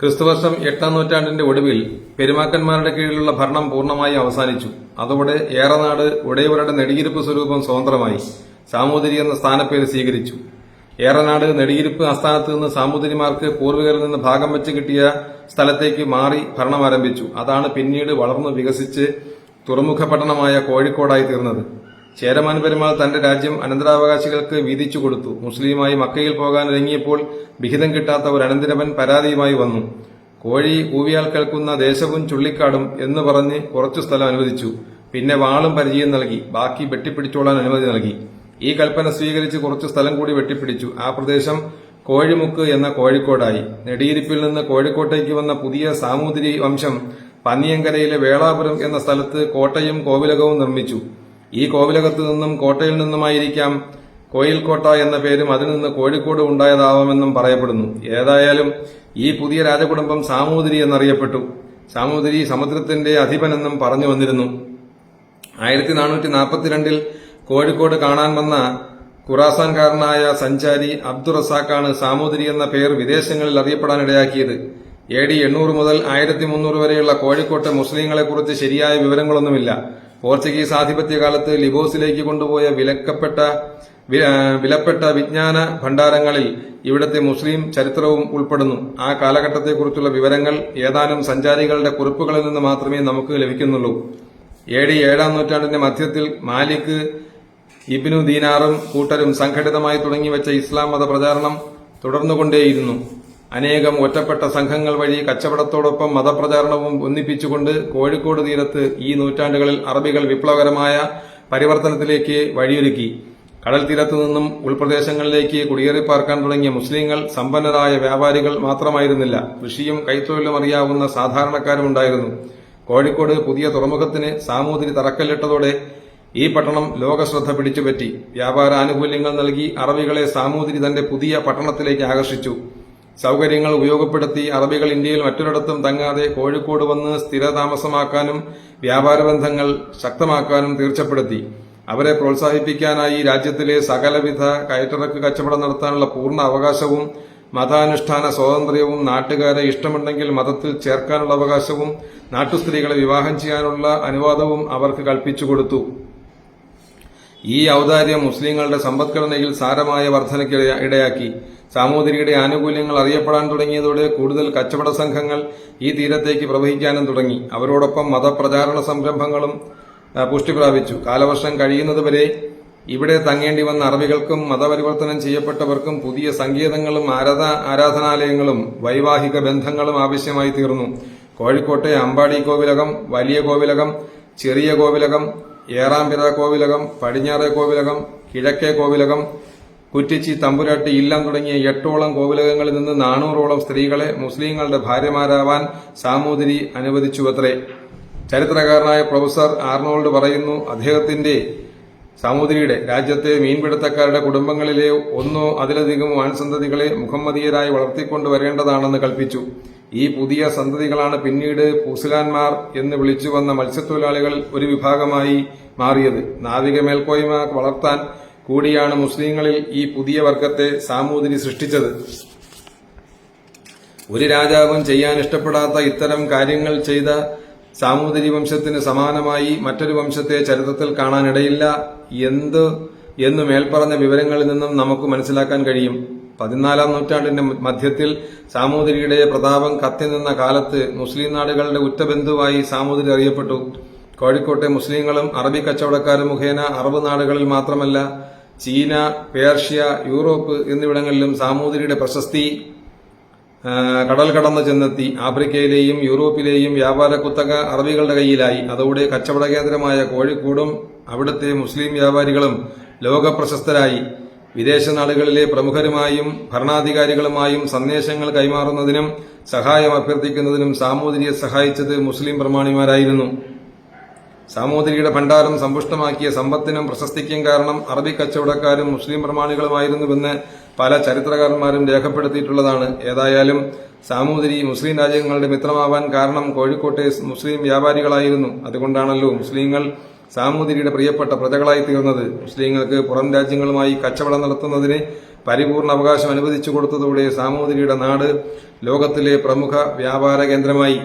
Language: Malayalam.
ക്രിസ്തുവർഷം എട്ടാം നൂറ്റാണ്ടിന്റെ ഒടുവിൽ പെരുമാക്കന്മാരുടെ കീഴിലുള്ള ഭരണം പൂർണമായി അവസാനിച്ചു. അതോടെ ഏറനാട് ഉടയവരുടെ നെടിയിരുപ്പ് സ്വരൂപം സ്വതന്ത്രമായി സാമൂതിരി എന്ന സ്ഥാനപ്പേര് സ്വീകരിച്ചു. ഏറനാട് നെടിയിരുപ്പ് ആസ്ഥാനത്ത് നിന്ന് സാമൂതിരിമാർക്ക് പൂർവികരിൽ നിന്ന് ഭാഗം വെച്ച് കിട്ടിയ സ്ഥലത്തേക്ക് മാറി ഭരണം ആരംഭിച്ചു. അതാണ് പിന്നീട് വളർന്നു വികസിച്ച് തുറമുഖ പട്ടണമായ കോഴിക്കോടായി തീർന്നത്. ചേരമാൻ പെരുമാൾ തന്റെ രാജ്യം അനന്തരാവകാശികൾക്ക് വീതിച്ചു കൊടുത്തു. മുസ്ലിമായി മക്കയിൽ പോകാൻ ഇറങ്ങിയപ്പോൾ വിഹിതം കിട്ടാത്ത ഒരു അനന്തരവൻ പരാതിയുമായി വന്നു. കോഴി ഊവിയാൽ കേൾക്കുന്ന ദേശവും ചുള്ളിക്കാടും എന്ന് പറഞ്ഞ് കുറച്ചു സ്ഥലം അനുവദിച്ചു. പിന്നെ വാളും പരിചയം നൽകി. ബാക്കി വെട്ടിപ്പിടിച്ചോളാൻ അനുമതി നൽകി. ഈ കൽപ്പന സ്വീകരിച്ച് കുറച്ചു സ്ഥലം കൂടി വെട്ടിപ്പിടിച്ചു. ആ പ്രദേശം കോഴിമുക്ക് എന്ന കോഴിക്കോടായി. നെടിയിരിപ്പിൽ നിന്ന് കോഴിക്കോട്ടേക്ക് വന്ന പുതിയ സാമൂതിരി വംശം പന്നിയങ്കരയിലെ വേളാപുരം എന്ന സ്ഥലത്ത് കോട്ടയും കോവിലകവും നിർമ്മിച്ചു. ഈ കോവിലകത്തു നിന്നും കോട്ടയിൽ നിന്നുമായിരിക്കാം കോയിൽക്കോട്ട എന്ന പേരും അതിൽ നിന്ന് കോഴിക്കോട് ഉണ്ടായതാവാമെന്നും പറയപ്പെടുന്നു. ഏതായാലും ഈ പുതിയ രാജകുടുംബം സാമൂതിരി എന്നറിയപ്പെട്ടു. സാമൂതിരി സമുദ്രത്തിന്റെ അധിപനെന്നും പറഞ്ഞു വന്നിരുന്നു. ആയിരത്തി നാനൂറ്റി നാൽപ്പത്തിരണ്ടിൽ കോഴിക്കോട് കാണാൻ വന്ന ഖുറാസാൻകാരനായ സഞ്ചാരി അബ്ദുൾ റസാഖാണ് സാമൂതിരി എന്ന പേർ വിദേശങ്ങളിൽ അറിയപ്പെടാൻ ഇടയാക്കിയത് എ ഡി എണ്ണൂറ് മുതൽ ആയിരത്തി മുന്നൂറ് വരെയുള്ള കോഴിക്കോട്ടെ മുസ്ലിങ്ങളെക്കുറിച്ച് ശരിയായ വിവരങ്ങളൊന്നുമില്ല. പോർച്ചുഗീസ് ആധിപത്യ ആധിപത്യകാലത്ത് ലിബോസിലേക്ക് കൊണ്ടുപോയ വിലക്കപ്പെട്ട വിലപ്പെട്ട വിജ്ഞാന ഭണ്ഡാരങ്ങളിൽ ഇവിടത്തെ മുസ്ലിം ചരിത്രവും ഉൾപ്പെടുന്നു. ആ കാലഘട്ടത്തെക്കുറിച്ചുള്ള വിവരങ്ങൾ ഏതാനും സഞ്ചാരികളുടെ കുറിപ്പുകളിൽ നിന്ന് മാത്രമേ നമുക്ക് ലഭിക്കുന്നുള്ളൂ. എ ഡി ഏഴാം നൂറ്റാണ്ടിന്റെ മധ്യത്തിൽ മാലിക് ഇബിനു ദീനാറും കൂട്ടരും സംഘടിതമായി തുടങ്ങിവെച്ച ഇസ്ലാം മത പ്രചാരണം തുടർന്നുകൊണ്ടേയിരുന്നു. അനേകം ഒറ്റപ്പെട്ട സംഘങ്ങൾ വഴി കച്ചവടത്തോടൊപ്പം മതപ്രചാരണവും ഒന്നിപ്പിച്ചുകൊണ്ട് കോഴിക്കോട് തീരത്ത് ഈ നൂറ്റാണ്ടുകളിൽ അറബികൾ വിപ്ലവകരമായ പരിവർത്തനത്തിലേക്ക് വഴിയൊരുക്കി. കടൽ തീരത്തു നിന്നും ഉൾപ്രദേശങ്ങളിലേക്ക് കുടിയേറിപ്പാർക്കാൻ തുടങ്ങിയ മുസ്ലിങ്ങൾ സമ്പന്നരായ വ്യാപാരികൾ മാത്രമായിരുന്നില്ല. കൃഷിയും കൈത്തൊഴിലും അറിയാവുന്ന സാധാരണക്കാരും ഉണ്ടായിരുന്നു. കോഴിക്കോട് പുതിയ തുറമുഖത്തിന് സാമൂതിരി തറക്കല്ലിട്ടതോടെ ഈ പട്ടണം ലോകശ്രദ്ധ പിടിച്ചുപറ്റി. വ്യാപാര ആനുകൂല്യങ്ങൾ നൽകി അറബികളെ സാമൂതിരി തന്റെ പുതിയ പട്ടണത്തിലേക്ക് ആകർഷിച്ചു. സൗകര്യങ്ങൾ ഉപയോഗപ്പെടുത്തി അറബികൾ ഇന്ത്യയിൽ മറ്റൊരിടത്തും തങ്ങാതെ കോഴിക്കോട് വന്ന് സ്ഥിരതാമസമാക്കാനും വ്യാപാര ബന്ധങ്ങൾ ശക്തമാക്കാനും തീർച്ചപ്പെടുത്തി. അവരെ പ്രോത്സാഹിപ്പിക്കാനായി രാജ്യത്തിലെ സകലവിധ കയറ്റിറക്ക് കച്ചവടം നടത്താനുള്ള പൂർണ അവകാശവും മതാനുഷ്ഠാന സ്വാതന്ത്ര്യവും നാട്ടുകാരെ ഇഷ്ടമുണ്ടെങ്കിൽ മതത്തിൽ ചേർക്കാനുള്ള അവകാശവും നാട്ടുസ്ത്രീകളെ വിവാഹം ചെയ്യാനുള്ള അനുവാദവും അവർക്ക് കൽപ്പിച്ചു കൊടുത്തു. ഈ ഔദാര്യം മുസ്ലിങ്ങളുടെ സമ്പദ്ഘടനയിൽ സാരമായ വർധനയ്ക്ക് ഇടയാക്കി. സാമൂതിരിയുടെ ആനുകൂല്യങ്ങൾ അറിയപ്പെടാൻ തുടങ്ങിയതോടെ കൂടുതൽ കച്ചവട സംഘങ്ങൾ ഈ തീരത്തേക്ക് പ്രവഹിക്കാനും തുടങ്ങി. അവരോടൊപ്പം മതപ്രചാരണ സംരംഭങ്ങളും പുഷ്ടി പ്രാപിച്ചു കാലവർഷം കഴിയുന്നതുവരെ ഇവിടെ തങ്ങേണ്ടി വന്ന അറബികൾക്കും മതപരിവർത്തനം ചെയ്യപ്പെട്ടവർക്കും പുതിയ സങ്കേതങ്ങളും ആരാധ ആരാധനാലയങ്ങളും വൈവാഹിക ബന്ധങ്ങളും ആവശ്യമായി തീർന്നു. കോഴിക്കോട്ടെ അമ്പാടി കോവിലകം വലിയ കോവിലകം ചെറിയ കോവിലകം ഏറാംപിറ കോവിലകം പടിഞ്ഞാറേ കോവിലകം കിഴക്കേ കോവിലകം കുറ്റിച്ചി തമ്പുരാട്ടി ഇല്ലം തുടങ്ങിയ എട്ടോളം കോവിലകങ്ങളിൽ നിന്ന് നാനൂറോളം സ്ത്രീകളെ മുസ്ലിങ്ങളുടെ ഭാര്യമാരാവാൻ സാമൂതിരി അനുവദിച്ചുവത്രേ. ചരിത്രകാരനായ പ്രൊഫസർ ആർണോൾഡ് പറയുന്നു അദ്ദേഹത്തിന്റെ സാമൂതിരിയുടെ രാജ്യത്തെ മീൻപിടുത്തക്കാരുടെ കുടുംബങ്ങളിലെ ഒന്നോ അതിലധികമോ ആൺസന്തതികളെ മുഹമ്മദീയരായി വളർത്തിക്കൊണ്ടുവരേണ്ടതാണെന്ന് കൽപ്പിച്ചു. ഈ പുതിയ സന്തതികളാണ് പിന്നീട് പൂസിലാൻമാർ എന്ന് വിളിച്ചു വന്ന മത്സ്യത്തൊഴിലാളികൾ ഒരു വിഭാഗമായി മാറിയത്. നാവിക മേൽക്കോയ്മ വളർത്താൻ കൂടിയാണ് മുസ്ലിങ്ങളിൽ ഈ പുതിയ വർഗത്തെ സാമൂതിരി സൃഷ്ടിച്ചത്. ഒരു രാജാവും ചെയ്യാൻ ഇഷ്ടപ്പെടാത്ത ഇത്തരം കാര്യങ്ങൾ ചെയ്ത സാമൂതിരി വംശത്തിന് സമാനമായി മറ്റൊരു വംശത്തെ ചരിത്രത്തിൽ കാണാനിടയില്ല. എന്ത് എന്ന് മേൽപ്പറഞ്ഞ വിവരങ്ങളിൽ നിന്നും നമുക്ക് മനസ്സിലാക്കാൻ കഴിയും. പതിനാലാം നൂറ്റാണ്ടിന്റെ മധ്യത്തിൽ സാമൂതിരിയുടെ പ്രതാപം കത്തി നിന്ന കാലത്ത് മുസ്ലിം നാടുകളുടെ ഉറ്റബന്ധുവായി സാമൂതിരി അറിയപ്പെട്ടു. കോഴിക്കോട്ടെ മുസ്ലിങ്ങളും അറബി കച്ചവടക്കാരും മുഖേന അറബ് നാടുകളിൽ മാത്രമല്ല ചീന പേർഷ്യ യൂറോപ്പ് എന്നിവിടങ്ങളിലും സാമൂതിരിയുടെ പ്രശസ്തി കടൽ കടന്ന് ചെന്നെത്തി. ആഫ്രിക്കയിലെയും യൂറോപ്പിലെയും വ്യാപാര കുത്തക അറബികളുടെ കയ്യിലായി. അതോടെ കച്ചവട കേന്ദ്രമായ കോഴിക്കോടും അവിടുത്തെ മുസ്ലിം വ്യാപാരികളും ലോകപ്രശസ്തരായി. വിദേശ നാടുകളിലെ പ്രമുഖരുമായും ഭരണാധികാരികളുമായും സന്ദേശങ്ങൾ കൈമാറുന്നതിനും സഹായം അഭ്യർത്ഥിക്കുന്നതിനും സാമൂതിരിയെ സഹായിച്ചത് മുസ്ലിം പ്രമാണിമാരായിരുന്നു. സാമൂതിരിയുടെ ഭണ്ഡാരം സമ്പുഷ്ടമാക്കിയ സമ്പത്തിനും പ്രശസ്തിക്കും കാരണം അറബി കച്ചവടക്കാരും മുസ്ലിം പ്രമാണികളുമായിരുന്നുവെന്ന് പല ചരിത്രകാരന്മാരും രേഖപ്പെടുത്തിയിട്ടുള്ളതാണ്. ഏതായാലും സാമൂതിരി മുസ്ലിം രാജ്യങ്ങളുടെ മിത്രമാവാൻ കാരണം കോഴിക്കോട്ടെ മുസ്ലിം വ്യാപാരികളായിരുന്നു. അതുകൊണ്ടാണല്ലോ മുസ്ലിങ്ങൾ സാമൂതിരിയുടെ പ്രിയപ്പെട്ട പ്രജകളായി തീർന്നത്. മുസ്ലിങ്ങൾക്ക് പുറം രാജ്യങ്ങളുമായി കച്ചവടം നടത്തുന്നതിന് പരിപൂർണ അവകാശം അനുവദിച്ചു കൊടുത്തതോടെ സാമൂതിരിയുടെ നാട് ലോകത്തിലെ പ്രമുഖ വ്യാപാര കേന്ദ്രമായി.